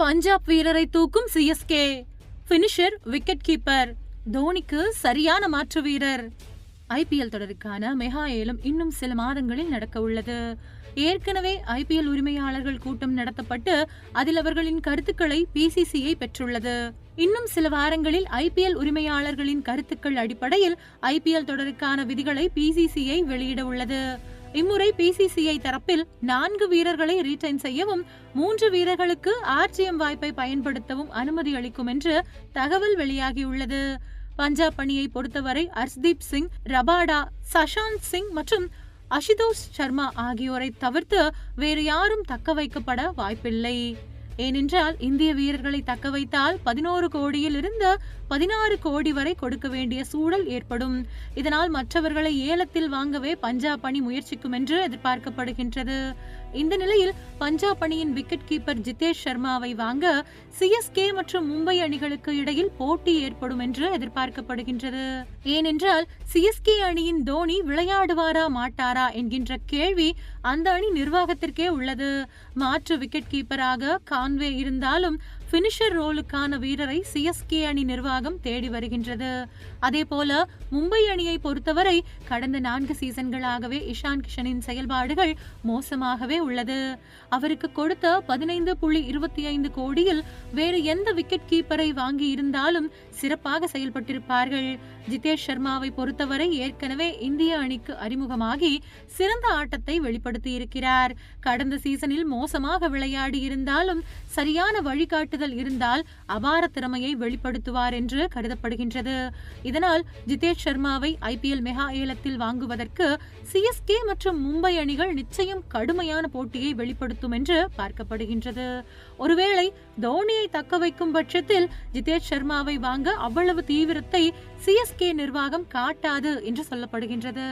பஞ்சாப் வீரரை தூக்கும் CSK finisher wicket keeper தோனிக்கு சரியான மாற்று வீரர். ஐபிஎல் தொடருக்கான மெகா ஏலம் இன்னும் சில மாதங்களில் நடக்க உள்ளது. ஏற்கனவே ஐபிஎல் உரிமையாளர்கள் கூட்டம் நடத்தப்பட்டு அதில் அவர்களின் கருத்துக்களை பிசிசிஐ பெற்றுள்ளது. இன்னும் சில வாரங்களில் ஐபிஎல் உரிமையாளர்களின் கருத்துக்கள் அடிப்படையில் ஐபிஎல் தொடருக்கான விதிகளை பிசிசிஐ வெளியிட உள்ளது. இம்முறை பிசிசிஐ தரப்பில் நான்கு வீரர்களை ரீடைன் செய்யவும் மூன்று வீரர்களுக்கு ஆர்ஜிஎம் வாய்ப்பை பயன்படுத்தவும் அனுமதி அளிக்கும் என்று தகவல் வெளியாகியுள்ளது. பஞ்சாப் அணியை பொறுத்தவரை அர்ஸ்தீப் சிங் ரபாடா சஷாந்த் சிங் மற்றும் அஷிதோஷ் சர்மா ஆகியோரை தவிர்த்து வேறு யாரும் தக்க வைக்கப்பட வாய்ப்பில்லை. ஏனென்றால் இந்திய வீரர்களை தக்க வைத்தால் பதினோரு கோடியில் இருந்து பதினாறு கோடி வரை கொடுக்க வேண்டிய சூழல் ஏற்படும். இதனால் மற்றவர்களை ஏலத்தில் வாங்கவே பஞ்சாப் அணி முயற்சிக்கும் என்று எதிர்பார்க்கப்படுகின்றது. இந்த நிலையில் பஞ்சாப் அணியின் விக்கெட் கீப்பர் ஜிதேஷ் சர்மாவை வாங்க சிஎஸ்கே மற்றும் மும்பை அணிகளுக்கு இடையில் போட்டி ஏற்படும் என்று எதிர்பார்க்கப்படுகின்றது. ஏனென்றால் சிஎஸ்கே அணியின் தோனி விளையாடுவாரா மாட்டாரா என்கின்ற கேள்வி அந்த அணி நிர்வாகத்திற்கே உள்ளது. மாற்று விக்கெட் கீப்பராக கான்வே இருந்தாலும் பினிஷர் ரோலுக்கான வீரரை சிஎஸ்கே அணி நிர்வாகம் தேடி வருகின்றது. அதே போல மும்பை அணியை பொறுத்தவரை கடந்த நான்கு சீசன்களாகவே இஷான் கிஷனின் செயல்பாடுகள் மோசமாகவே உள்ளது. அவருக்கு கொடுத்த பதினைந்து புள்ளி இருபத்தி ஐந்து கோடியில் வேறு எந்த விக்கெட் கீப்பரை வாங்கி இருந்தாலும் சிறப்பாக செயல்பட்டிருப்பார்கள். ஜிதேஷ் சர்மாவை பொறுத்தவரை ஏற்கனவே இந்திய அணிக்கு அறிமுகமாகி சிறந்த ஆட்டத்தை வெளிப்படுத்தி இருக்கிறார் கடந்த சீசனில் மோசமாக விளையாடி இருந்தாலும் சரியான வழிகாட்டு வழிகாட்டுதல் இருந்தால் அபார திறமையை வெளிப்படுத்துவார் என்று கருதப்படுகின்றது. இதனால் ஜிதேஷ் சர்மாவை ஐபிஎல் மெகா ஏலத்தில் வாங்குவதற்கு சிஎஸ்கே மற்றும் மும்பை அணிகள் நிச்சயம் கடுமையான போட்டியை வெளிப்படுத்தும் என்று பார்க்கப்படுகின்றது. ஒருவேளை தோனியை தக்க வைக்கும் பட்சத்தில் ஜிதேஷ் சர்மாவை வாங்க அவ்வளவு தீவிரத்தை சிஎஸ்கே நிர்வாகம் காட்டாது என்று சொல்லப்படுகின்றது.